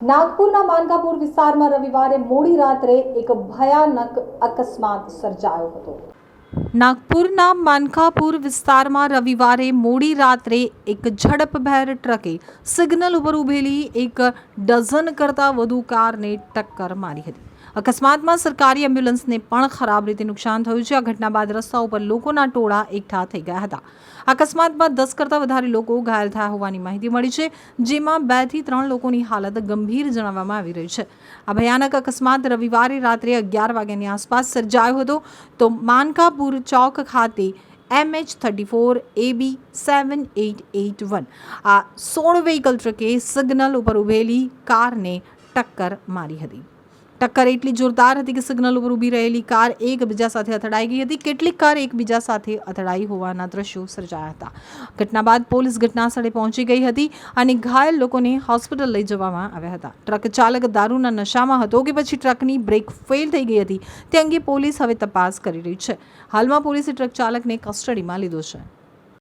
નાગપુરના માનકાપુર વિસ્તારમાં રવિવારે મોડી રાત્રે એક ભયાનક અકસ્માત સર્જાયો હતો. નાગપુરના માનકાપુર વિસ્તારમાં રવિવારે મોડી રાત્રે એક ઝડપભેર ટ્રકે સિગ્નલ ઉપર ઊભેલી એક ડઝન કરતાં વધુ કારને ટક્કર મારી હતી. અકસ્માતમાં સરકારી એમ્બ્યુલન્સને પણ ખરાબ રીતે નુકસાન થયું છે. આ ઘટના બાદ રસ્તા ઉપર લોકોના ટોળા એકઠા થઈ ગયા હતા. અકસ્માતમાં દસ કરતાં વધારે લોકો ઘાયલ થયા હોવાની માહિતી મળી છે, જેમાં બેથી ત્રણ લોકોની હાલત ગંભીર જણાવવામાં આવી રહી છે. આ ભયાનક અકસ્માત રવિવારે રાત્રે અગિયાર વાગ્યાની આસપાસ સર્જાયો હતો. તો માનકાપુર ચોક ખાતે MH thirty four AB seven eight eight one આ સોળ વ્હીકલ ટ્રકે સિગ્નલ ઉપર ઊભેલી કારને ટક્કર મારી હતી. ટક્કર એટલી જોરદાર હતી કે સિગ્નલ ઉપર ઊભી રહેલી કાર એકબીજા સાથે અથડાઈ ગઈ હતી. કેટલીક કાર એકબીજા સાથે અથડાઈ હોવાના દ્રશ્યો સર્જાયા હતા. ઘટના બાદ પોલીસ ઘટના સ્થળે પહોંચી ગઈ હતી અને ઘાયલ લોકોને હોસ્પિટલ લઈ જવામાં આવ્યા હતા. ટ્રક ચાલક દારૂના નશામાં હતો કે પછી ટ્રકની બ્રેક ફેલ થઈ ગઈ હતી તે અંગે પોલીસ હવે તપાસ કરી રહી છે. હાલમાં પોલીસે ટ્રક ચાલકને કસ્ટડીમાં લીધો છે.